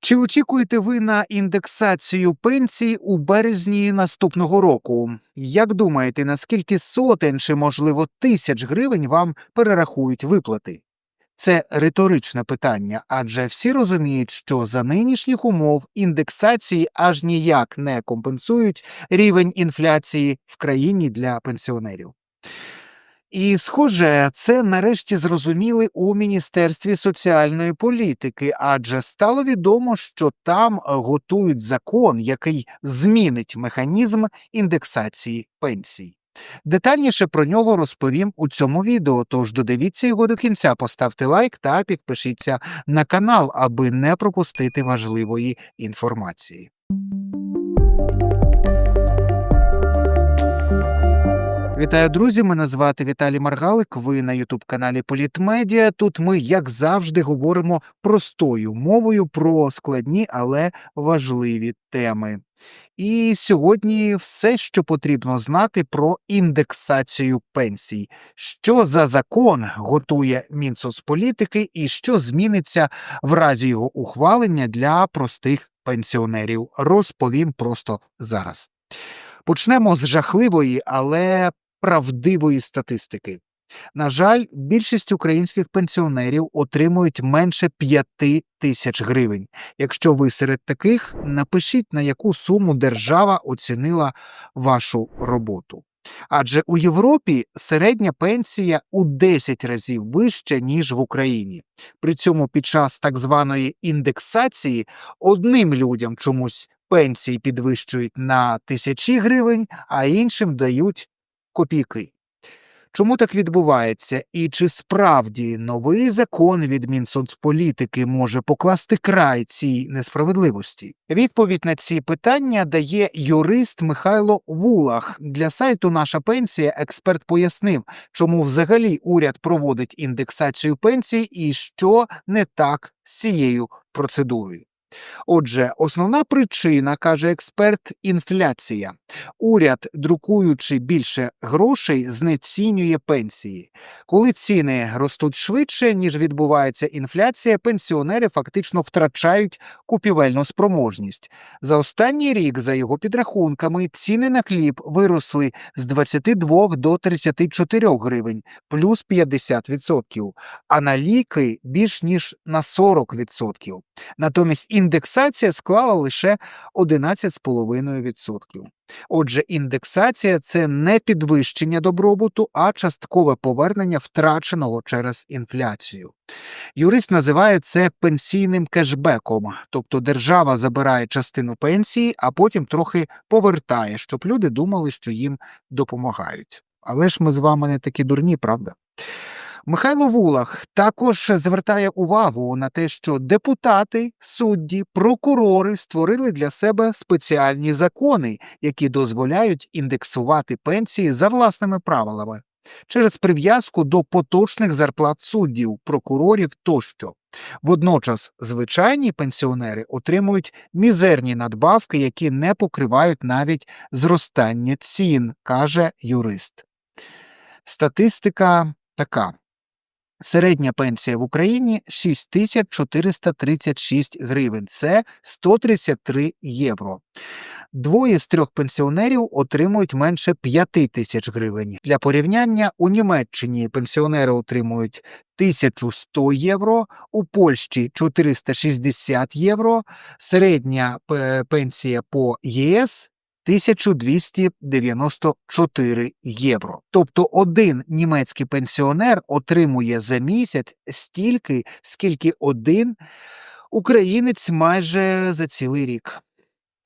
Чи очікуєте ви на індексацію пенсій у березні наступного року? Як думаєте, наскільки сотень чи, можливо, тисяч гривень вам перерахують виплати? Це риторичне питання, адже всі розуміють, що за нинішніх умов індексації аж ніяк не компенсують рівень інфляції в країні для пенсіонерів. І, схоже, це нарешті зрозуміли у Міністерстві соціальної політики, адже стало відомо, що там е, готують закон, який змінить механізм індексації пенсій. Детальніше про нього розповім у цьому відео, тож додивіться його до кінця, поставте лайк та підпишіться на канал, аби не пропустити важливої інформації. Вітаю, друзі! Мене звати Віталій Маргалик. Ви на Ютуб-каналі Політмедіа. Тут ми, як завжди, говоримо простою мовою про складні, але важливі теми. І сьогодні все, що потрібно знати про індексацію пенсій, що за закон готує Мінсоцполітики і що зміниться в разі його ухвалення для простих пенсіонерів. Розповім просто зараз. Почнемо з жахливої, але правдивої статистики. На жаль, більшість українських пенсіонерів отримують менше 5 тисяч гривень. Якщо ви серед таких, напишіть, на яку суму держава оцінила вашу роботу. Адже у Європі середня пенсія у 10 разів вища, ніж в Україні. При цьому під час так званої індексації одним людям чомусь пенсії підвищують на тисячі гривень, а іншим дають копійки. Чому так відбувається, і чи справді новий закон від Мінсоцполітики може покласти край цій несправедливості? Відповідь на ці питання дає юрист Михайло Вулах. Для сайту Наша пенсія експерт пояснив, чому взагалі уряд проводить індексацію пенсій і що не так з цією процедурою. Отже, основна причина, каже експерт, інфляція. Уряд, друкуючи більше грошей, знецінює пенсії. Коли ціни ростуть швидше, ніж відбувається інфляція, пенсіонери фактично втрачають купівельну спроможність. За останній рік, за його підрахунками, ціни на хліб виросли з 22 до 34 гривень, плюс 50%, а на ліки більш ніж на 40%. Натомість індексація склала лише 11,5%. Отже, індексація це не підвищення добробуту, а часткове повернення втраченого через інфляцію. Юрист називає це пенсійним кешбеком, тобто держава забирає частину пенсії, а потім трохи повертає, щоб люди думали, що їм допомагають. Але ж ми з вами не такі дурні, правда? Михайло Вулах також звертає увагу на те, що депутати, судді, прокурори створили для себе спеціальні закони, які дозволяють індексувати пенсії за власними правилами через прив'язку до поточних зарплат суддів, прокурорів тощо. Водночас звичайні пенсіонери отримують мізерні надбавки, які не покривають навіть зростання цін, каже юрист. Статистика така. Середня пенсія в Україні 6436 гривень, це 133 євро. Двоє з трьох пенсіонерів отримують менше 5 тисяч гривень. Для порівняння у Німеччині пенсіонери отримують 1100 євро, у Польщі 460 євро, середня е, пенсія по ЄС 1294 євро. Тобто один німецький пенсіонер отримує за місяць стільки, скільки один українець майже за цілий рік.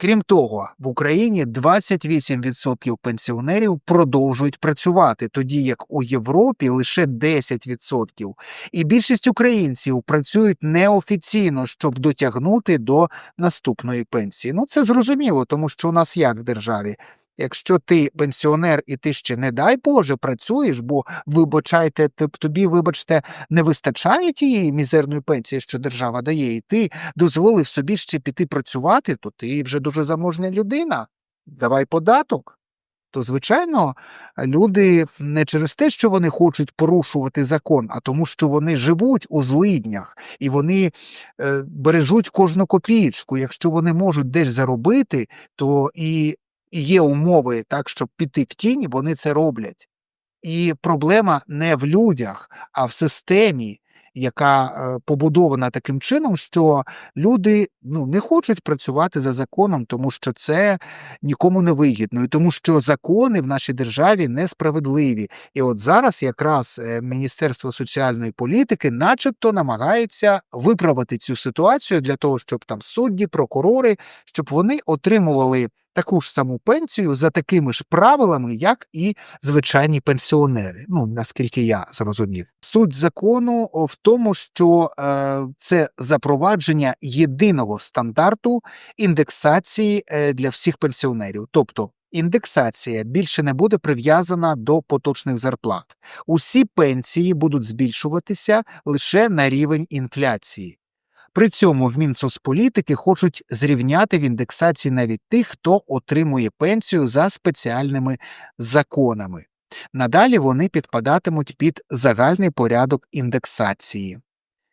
Крім того, в Україні 28% пенсіонерів продовжують працювати, тоді як у Європі лише 10%. І більшість українців працюють неофіційно, щоб дотягнути до наступної пенсії. Ну це зрозуміло, тому що у нас як в державі. Якщо ти пенсіонер і ти ще, не дай Боже, працюєш, бо вибачайте, тобі, вибачте, не вистачає тієї мізерної пенсії, що держава дає, і ти дозволив собі ще піти працювати, то ти вже дуже заможна людина. Давай податок. то звичайно люди не через те, що вони хочуть порушувати закон, а тому, що вони живуть у злиднях і вони е, бережуть кожну копієчку. Якщо вони можуть десь заробити, то і і є умови так, щоб піти в тінь, вони це роблять. І проблема не в людях, а в системі, яка е, побудована таким чином, що люди ну, не хочуть працювати за законом, тому що це нікому не вигідно, і тому що закони в нашій державі несправедливі. І от зараз якраз е, Міністерство соціальної політики, начебто, намагається виправити цю ситуацію для того, щоб там судді, прокурори, щоб вони отримували таку ж саму пенсію за такими ж правилами, як і звичайні пенсіонери. Ну наскільки я зрозумів. Суть закону в тому, що е, це запровадження єдиного стандарту індексації е, для всіх пенсіонерів, тобто. Індексація більше не буде прив'язана до поточних зарплат. Усі пенсії будуть збільшуватися лише на рівень інфляції. При цьому в Мінсоцполітики хочуть зрівняти в індексації навіть тих, хто отримує пенсію за спеціальними законами. Надалі вони підпадатимуть під загальний порядок індексації,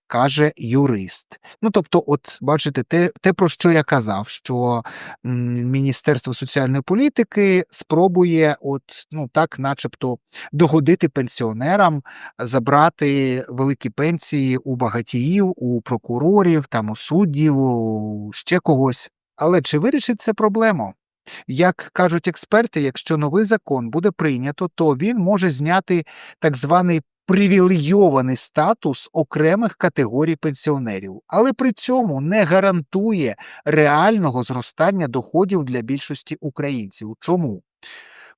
каже юрист. Ну тобто, от бачите, те, те про що я казав, що Міністерство соціальної політики спробує, от ну так, начебто, догодити пенсіонерам, забрати великі пенсії у багатіїв, у прокурорів, там у суддів, у ще когось. Але чи вирішить це проблему? Як кажуть експерти, якщо новий закон буде прийнято, то він може зняти так званий привілейований статус окремих категорій пенсіонерів, але при цьому не гарантує реального зростання доходів для більшості українців. Чому?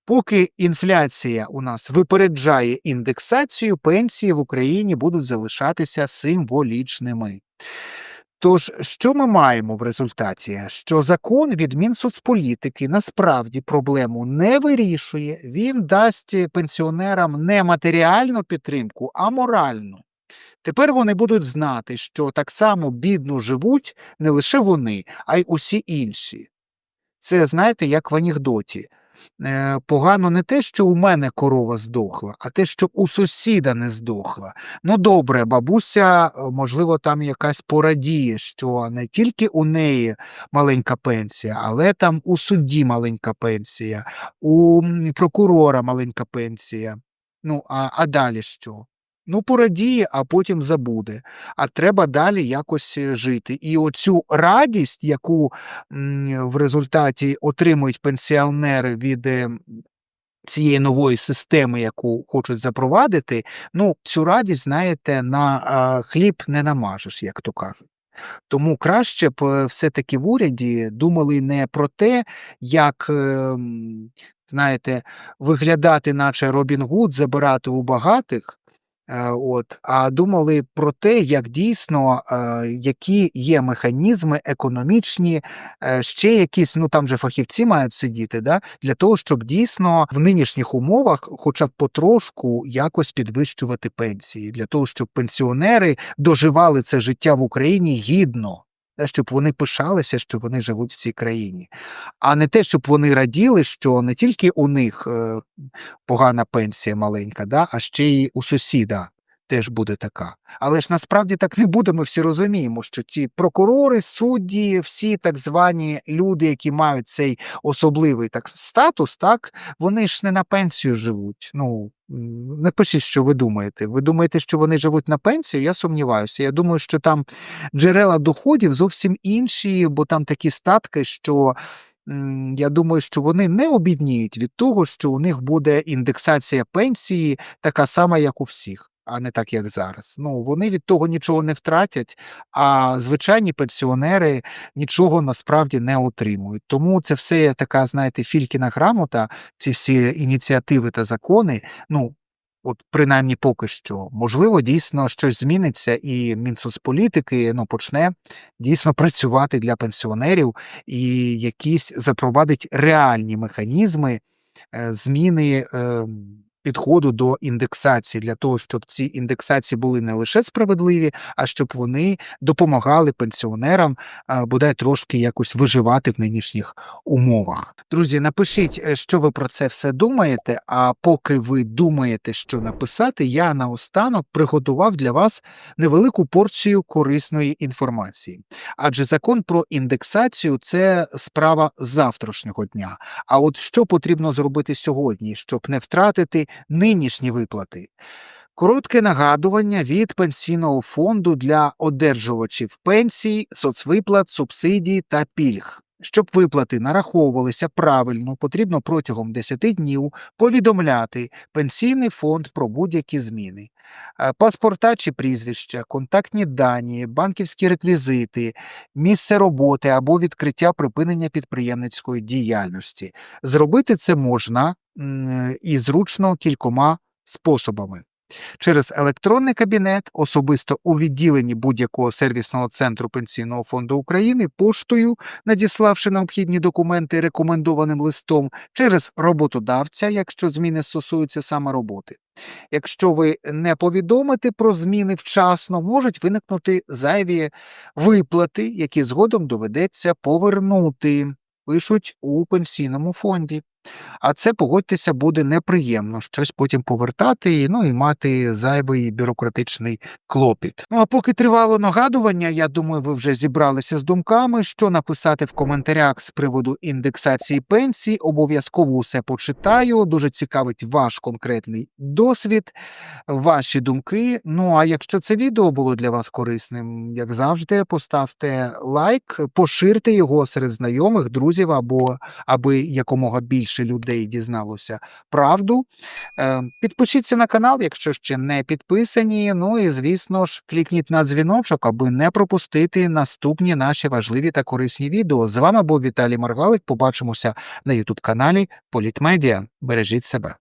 Поки інфляція у нас випереджає індексацію, пенсії в Україні будуть залишатися символічними. Тож, що ми маємо в результаті? Що закон від Мінсоцполітики насправді проблему не вирішує, він дасть пенсіонерам не матеріальну підтримку, а моральну. Тепер вони будуть знати, що так само бідно живуть не лише вони, а й усі інші. Це, знаєте, як в анекдоті. Е, Погано не те, що у мене корова здохла, а те, що у сусіда не здохла. Ну добре, бабуся, е, можливо, там якась порадіє, що не тільки у неї маленька пенсія, але там у судді маленька пенсія, у прокурора маленька пенсія. Ну, а, а далі що? Ну, порадіє, а потім забуде. А треба далі якось е, жити. І оцю радість, яку в результаті отримують пенсіонери від е, цієї нової системи, яку хочуть запровадити, ну, цю радість, знаєте, на хліб не намажеш, як то кажуть. Тому краще б е, все-таки в уряді думали не про те, як, знаєте, виглядати, наче Робін Гуд, забирати у багатих. Е, От, а думали про те, як дійсно, е, які є механізми економічні, е, ще якісь, ну там же фахівці мають сидіти, да, для того, щоб дійсно в нинішніх умовах, хоча б потрошку, якось підвищувати пенсії, для того, щоб пенсіонери доживали це життя в Україні гідно. Щоб вони пишалися, що вони живуть в цій країні, а не те, щоб вони раділи, що не тільки у них е, погана пенсія маленька, да, а ще й у сусіда теж буде така. Але ж насправді так не буде. Ми всі розуміємо, що ці прокурори, судді, всі так звані люди, які мають цей особливий так статус, так вони ж не на пенсію живуть. Ну м, не пишіть, що ви думаєте. Ви думаєте, що вони живуть на пенсію? Я сумніваюся. Я думаю, що там джерела доходів зовсім інші, бо там такі статки, що. Я думаю, що вони не обідніють від того, що у них буде індексація пенсії така сама, як у всіх а не так, як зараз. Ну, вони від того нічого не втратять, а звичайні пенсіонери нічого насправді не отримують. Тому це все така, знаєте, фількіна грамота, ці всі ініціативи та закони. Ну, от принаймні поки що, можливо, дійсно щось зміниться, і Мінсоцполітики ну, почне дійсно працювати для пенсіонерів і якісь запровадить реальні механізми е, зміни. Підходу до індексації для того, щоб ці індексації були не лише справедливі, а щоб вони допомагали пенсіонерам бодай трошки якось виживати в нинішніх умовах. Друзі, напишіть, е, що ви про це все думаєте. А поки ви думаєте, що написати, я наостанок приготував для вас невелику порцію корисної інформації. Адже закон про індексацію це справа завтрашнього дня. А от що потрібно зробити сьогодні, щоб не втратити нинішні виплати? Коротке нагадування від пенсійного фонду для одержувачів пенсій, соцвиплат, субсидій та пільг. Щоб виплати нараховувалися правильно, потрібно протягом 10 днів повідомляти пенсійний фонд про будь-які зміни. Е, Паспорта чи прізвища, контактні дані, банківські реквізити, місце роботи або відкриття припинення підприємницької діяльності. Зробити це можна і зручно кількома способами. Через електронний кабінет, особисто у відділенні будь-якого сервісного центру Пенсійного фонду України, поштою, надіславши необхідні документи рекомендованим листом, через роботодавця, якщо зміни стосуються саме роботи. Якщо ви не повідомите про зміни вчасно, можуть виникнути зайві виплати, які згодом доведеться повернути, пишуть у пенсійному фонді. А це, погодьтеся, буде неприємно щось потім повертати, ну і мати зайвий бюрократичний клопіт. Ну а поки тривало нагадування, я думаю, ви вже зібралися з думками, що написати в коментарях з приводу індексації пенсій. Обов'язково усе почитаю. Дуже цікавить ваш конкретний досвід, ваші думки. Ну а якщо це відео було для вас корисним, як завжди, поставте лайк, поширте його серед знайомих, друзів або аби якомога більше людей дізналося правду. Е, Підпишіться на канал, якщо ще не підписані. Ну і звісно ж, клікніть на дзвіночок, аби не пропустити наступні наші важливі та корисні відео. З вами був Віталій Маргалик. Побачимося на Ютуб каналі Політмедіа. Бережіть себе.